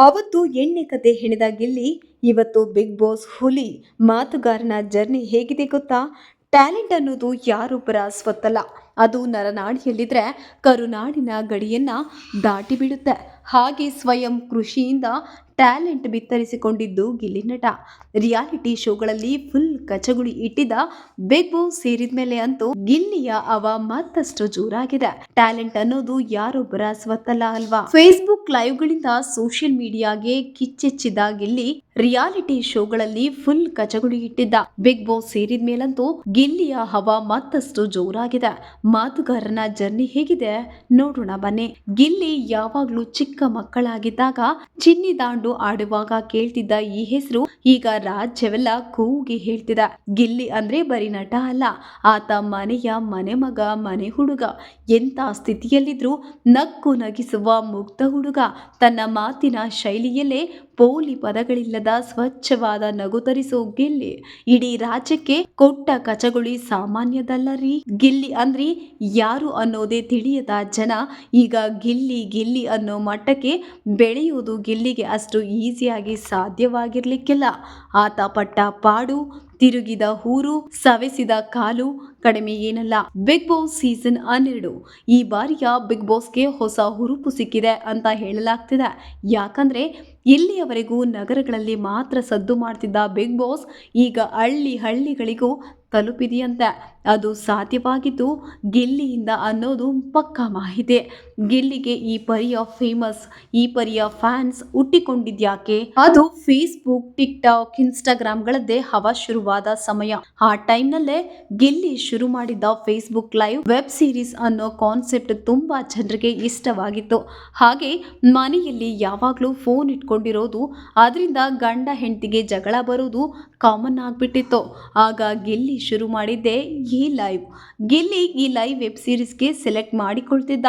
ಆವತ್ತು ಎಣ್ಣೆ ಕತೆ ಹೆಣೆದ ಗಿಲ್ಲಿ ಇವತ್ತು ಬಿಗ್ ಬಾಸ್ ಹುಲಿ ಮಾತುಗಾರನ ಜರ್ನಿ ಹೇಗಿದೆ ಗೊತ್ತಾ? ಟ್ಯಾಲೆಂಟ್ ಅನ್ನೋದು ಯಾರೊಬ್ಬರ ಸ್ವತ್ತಲ್ಲ. ಅದು ನರನಾಡಿಯಲ್ಲಿದ್ರೆ ಕರುನಾಡಿನ ಗಡಿಯನ್ನ ದಾಟಿ ಬಿಡುತ್ತೆ ಹಾಗೆ ಸ್ವಯಂ ಕೃಷಿಯಿಂದ ಟ್ಯಾಲೆಂಟ್ ಬಿತ್ತರಿಸಿಕೊಂಡಿದ್ದು ಗಿಲ್ಲಿ ನಟ. ರಿಯಾಲಿಟಿ ಶೋಗಳಲ್ಲಿ ಫುಲ್ ಕಚಗುಳಿ ಇಟ್ಟಿದ್ದ ಬಿಗ್ ಬಾಸ್ ಸೇರಿದ ಮೇಲೆ ಅಂತೂ ಗಿಲ್ಲಿಯ ಅವ ಮತ್ತಷ್ಟು ಜೋರಾಗಿದೆ. ಟ್ಯಾಲೆಂಟ್ ಅನ್ನೋದು ಯಾರೊಬ್ಬರ ಸ್ವತ್ತಲ್ಲ ಅಲ್ವಾ? ಫೇಸ್ಬುಕ್ ಲೈವ್ಗಳಿಂದ ಸೋಷಿಯಲ್ ಮೀಡಿಯಾಗೆ ಕಿಚ್ಚೆಚ್ಚಿದ ಗಿಲ್ಲಿ ರಿಯಾಲಿಟಿ ಶೋಗಳಲ್ಲಿ ಫುಲ್ ಕಚಗುಳಿ ಇಟ್ಟಿದ್ದ. ಬಿಗ್ ಬಾಸ್ ಸೇರಿದ ಮೇಲಂತೂ ಗಿಲ್ಲಿಯ ಹವಾ ಮತ್ತಷ್ಟು ಜೋರಾಗಿದೆ. ಮಾತುಗಾರನ ಜರ್ನಿ ಹೇಗಿದೆ? ನೋಡೋಣ ಬನ್ನಿ. ಗಿಲ್ಲಿ ಯಾವಾಗ್ಲೂ ಚಿಕ್ಕ ಮಕ್ಕಳಾಗಿದ್ದಾಗ ಚಿನ್ನಿ ದಾಂಡು ಆಡುವಾಗ ಕೇಳ್ತಿದ್ದ ಈ ಹೆಸರು ಈಗ ರಾಜ್ಯವೆಲ್ಲ ಕೂಗಿ ಹೇಳ್ತಿದ. ಗಿಲ್ಲಿ ಅಂದ್ರೆ ಬರೀ ನಟ ಅಲ್ಲ, ಆತ ಮನೆಯ ಮನೆ ಮಗ, ಮನೆ ಹುಡುಗ. ಎಂತ ಸ್ಥಿತಿಯಲ್ಲಿದ್ರೂ ನಕ್ಕು ನಗಿಸುವ ಮುಕ್ತ ಹುಡುಗ. ತನ್ನ ಮಾತಿನ ಶೈಲಿಯಲ್ಲೇ ಪೋಲಿ ಪದಗಳಿಲ್ಲದ ಸ್ವಚ್ಛವಾದ ನಗು ತರಿಸೋ ಗಿಲ್ಲಿ. ಇಡೀ ರಾಜ್ಯಕ್ಕೆ ಕೊಟ್ಟ ಕಚಗುಳಿ ಸಾಮಾನ್ಯದಲ್ಲ ರೀ. ಗಿಲ್ಲಿ ಅಂದ್ರಿ ಯಾರು ಅನ್ನೋದೇ ತಿಳಿಯದ ಜನ ಈಗ ಗಿಲ್ಲಿ ಗಿಲ್ಲಿ ಅನ್ನೋ ಮಟ್ಟಕ್ಕೆ ಬೆಳೆಯುವುದು ಗಿಲ್ಲಿಗೆ ಅಷ್ಟು ಈಸಿಯಾಗಿ ಸಾಧ್ಯವಾಗಿರಲಿಕ್ಕಿಲ್ಲ. ಆತ ಪಟ್ಟ ಪಾಡು, ತಿರುಗಿದ ಹೂರು, ಸವೆಸಿದ ಕಾಲು, ಕಡಿಮೆ ಏನಲ್ಲ. ಬಿಗ್ ಬಾಸ್ ಸೀಸನ್ ಹನ್ನೆರಡು. ಈ ಬಾರಿಯ ಬಿಗ್ ಬಾಸ್ಗೆ ಹೊಸ ಹುರುಪು ಸಿಕ್ಕಿದೆ ಅಂತ ಹೇಳಲಾಗ್ತಿದೆ. ಯಾಕಂದ್ರೆ ಇಲ್ಲಿಯವರೆಗೂ ನಗರಗಳಲ್ಲಿ ಮಾತ್ರ ಸದ್ದು ಮಾಡ್ತಿದ್ದ ಬಿಗ್ ಬಾಸ್ ಈಗ ಹಳ್ಳಿ ಹಳ್ಳಿಗಳಿಗೂ ತಲುಪಿದೆಯಂತೆ. ಅದು ಸಾಧ್ಯವಾಗಿದ್ದು ಗಿಲ್ಲಿಯಿಂದ ಅನ್ನೋದು ಪಕ್ಕಾ ಮಾಹಿತಿ. ಗಿಲ್ಲಿಗೆ ಈ ಪರಿಯ ಫೇಮಸ್ ಈ ಪರಿಯ ಫ್ಯಾನ್ಸ್ ಹುಟ್ಟಿಕೊಂಡಿದ್ಯಾಕೆ? ಅದು ಫೇಸ್ಬುಕ್ ಟಿಕ್ ಟಾಕ್ ಇನ್ಸ್ಟಾಗ್ರಾಮ್ಗಳದ್ದೇ ಹವಾ ಶುರುವಾದ ಸಮಯ. ಆ ಟೈಮ್ನಲ್ಲೇ ಗಿಲ್ಲಿ ಶುರು ಮಾಡಿದ್ದ ಫೇಸ್ಬುಕ್ ಲೈವ್ ವೆಬ್ ಸೀರೀಸ್ ಅನ್ನೋ ಕಾನ್ಸೆಪ್ಟ್ ತುಂಬಾ ಜನರಿಗೆ ಇಷ್ಟವಾಗಿತ್ತು. ಹಾಗೆ ಮನೆಯಲ್ಲಿ ಯಾವಾಗಲೂ ಫೋನ್ ಇಟ್ಕೊಂಡಿರೋದು ಅದರಿಂದ ಗಂಡ ಹೆಂಡತಿಗೆ ಜಗಳ ಬರೋದು ಕಾಮನ್ ಆಗಿಬಿಟ್ಟಿತ್ತು. ಆಗ ಗಿಲ್ಲಿ ಶುರು ಮಾಡಿದ್ದೆ ಈ ಲೈವ್. ಗಿಲ್ಲಿ ಈ ಲೈವ್ ವೆಬ್ ಸೀರೀಸ್ಗೆ ಸೆಲೆಕ್ಟ್ ಮಾಡಿಕೊಳ್ತಿದ್ದ.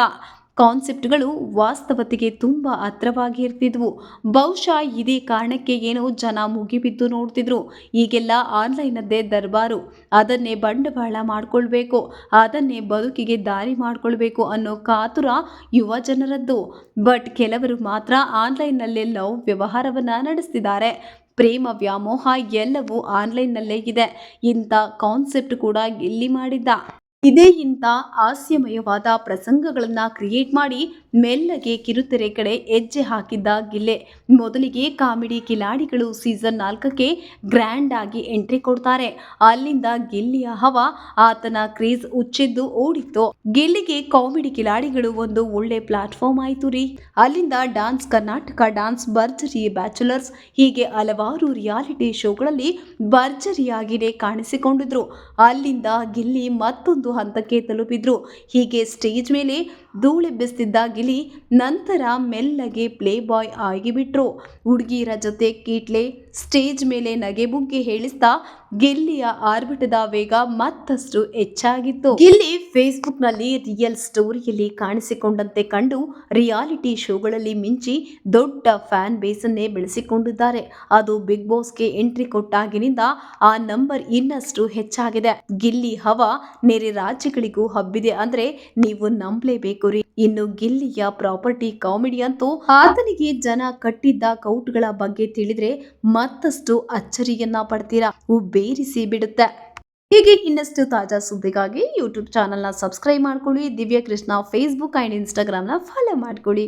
ಕಾನ್ಸೆಪ್ಟ್ಗಳು ವಾಸ್ತವತೆಗೆ ತುಂಬ ಹತ್ರವಾಗಿ ಇರ್ತಿದ್ವು ಬಹುಶಃ ಇದೇ ಕಾರಣಕ್ಕೆ ಏನೋ ಜನ ಮುಗಿಬಿದ್ದು ನೋಡ್ತಿದ್ರು. ಈಗೆಲ್ಲ ಆನ್ಲೈನದ್ದೇ ದರ್ಬಾರು. ಅದನ್ನೇ ಬಂಡವಾಳ ಮಾಡಿಕೊಳ್ಬೇಕು, ಅದನ್ನೇ ಬದುಕಿಗೆ ದಾರಿ ಮಾಡ್ಕೊಳ್ಬೇಕು ಅನ್ನೋ ಕಾತುರ ಯುವ ಜನರದ್ದು. ಬಟ್ ಕೆಲವರು ಮಾತ್ರ ಆನ್ಲೈನ್ನಲ್ಲೇ ಲವ್ ವ್ಯವಹಾರವನ್ನು ನಡೆಸ್ತಿದ್ದಾರೆ. ಪ್ರೇಮ ವ್ಯಾಮೋಹ ಎಲ್ಲವೂ ಆನ್ಲೈನ್ನಲ್ಲೇ ಇದೆ. ಇಂಥ ಕಾನ್ಸೆಪ್ಟ್ ಕೂಡ ಇಲ್ಲಿ ಮಾಡಿದ್ದ. ಇದೇ ಇಂಥ ಹಾಸ್ಯಮಯವಾದ ಪ್ರಸಂಗಗಳನ್ನು ಕ್ರಿಯೇಟ್ ಮಾಡಿ ಮೆಲ್ಲಗೆ ಕಿರುತೆರೆ ಕಡೆ ಹೆಜ್ಜೆ ಹಾಕಿದ್ದ ಗಿಲ್ಲೆ. ಮೊದಲಿಗೆ ಕಾಮಿಡಿ ಕಿಲಾಡಿಗಳು ಸೀಸನ್ ನಾಲ್ಕಕ್ಕೆ ಗ್ರ್ಯಾಂಡ್ ಆಗಿ ಎಂಟ್ರಿ ಕೊಡ್ತಾರೆ. ಅಲ್ಲಿಂದ ಗಿಲ್ಲಿಯ ಹವ ಆತನ ಕ್ರೇಜ್ ಉಚ್ಚಿದ್ದು ಓಡಿತ್ತು. ಗಿಲ್ಲಿಗೆ ಕಾಮಿಡಿ ಕಿಲಾಡಿಗಳು ಒಂದು ಒಳ್ಳೆ ಪ್ಲಾಟ್ಫಾರ್ಮ್ ಆಯಿತು ರೀ. ಅಲ್ಲಿಂದ dance Karnataka dance Bharjari Bachelors ಹೀಗೆ ಹಲವಾರು ರಿಯಾಲಿಟಿ ಶೋಗಳಲ್ಲಿ ಭರ್ಜರಿಯಾಗಿಯೇ ಕಾಣಿಸಿಕೊಂಡಿದ್ರು. ಅಲ್ಲಿಂದ ಗಿಲ್ಲಿ ಮತ್ತೊಂದು ಹಂತಕ್ಕೆ ತಲುಪಿದ್ರು. ಹೀಗೆ ಸ್ಟೇಜ್ ಮೇಲೆ ಧೂಳೆಬ್ಬಿಸ್ತಿದ್ದ ಗಿಲಿ ನಂತರ ಮೆಲ್ಲಗೆ ಪ್ಲೇ ಬಾಯ್ ಆಗಿಬಿಟ್ರು. ಹುಡುಗಿಯರ ಜೊತೆ ಕೀಟ್ಲೆ ಸ್ಟೇಜ್ ಮೇಲೆ ನಗೆಬುಗ್ಗೆ ಹೇಳಿಸ್ತಾ ಗಿಲ್ಲಿಯ ಆರ್ಬಿಟದ ವೇಗ ಮತ್ತಷ್ಟು ಹೆಚ್ಚಾಗಿತ್ತು. ಗಿಲ್ಲಿ ಫೇಸ್ಬುಕ್ನಲ್ಲಿ ರಿಯಲ್ ಸ್ಟೋರಿಯಲ್ಲಿ ಕಾಣಿಸಿಕೊಂಡಂತೆ ಕಂಡು ರಿಯಾಲಿಟಿ ಶೋಗಳಲ್ಲಿ ಮಿಂಚಿ ದೊಡ್ಡ ಫ್ಯಾನ್ ಬೇಸನ್ನೇ ಬೆಳೆಸಿಕೊಂಡಿದ್ದಾರೆ. ಅದು ಬಿಗ್ ಬಾಸ್ಗೆ ಎಂಟ್ರಿ ಕೊಟ್ಟಾಗಿನಿಂದ ಆ ನಂಬರ್ ಇನ್ನಷ್ಟು ಹೆಚ್ಚಾಗಿದೆ. ಗಿಲ್ಲಿ ಹವಾ ನೆರೆ ರಾಜ್ಯಗಳಿಗೂ ಹಬ್ಬಿದೆ ಅಂದ್ರೆ ನೀವು ನಂಬಲೇಬೇಕು ರೀ. ಇನ್ನು ಗಿಲ್ಲಿಯ ಪ್ರಾಪರ್ಟಿ ಕಾಮಿಡಿ ಅಂತೂ ಆತನಿಗೆ ಜನ ಕಟ್ಟಿದ್ದ ಕೌಟ್ಗಳ ಬಗ್ಗೆ ತಿಳಿದ್ರೆ ಮತ್ತಷ್ಟು ಅಚ್ಚರಿಯನ್ನ ಪಡ್ತೀರಾ. ಬೇರಿಸಿ ಬಿಡುತ್ತೆ. ಹೀಗೆ ಇನ್ನಷ್ಟು ತಾಜಾ ಸುದ್ದಿಗಾಗಿ ಯೂಟ್ಯೂಬ್ ಚಾನಲ್ನ ಸಬ್ಸ್ಕ್ರೈಬ್ ಮಾಡ್ಕೊಳ್ಳಿ. ದಿವ್ಯ ಕೃಷ್ಣ ಫೇಸ್ಬುಕ್ ಆ್ಯಂಡ್ ಇನ್ಸ್ಟಾಗ್ರಾಮ್ನ ಫಾಲೋ ಮಾಡ್ಕೊಳ್ಳಿ.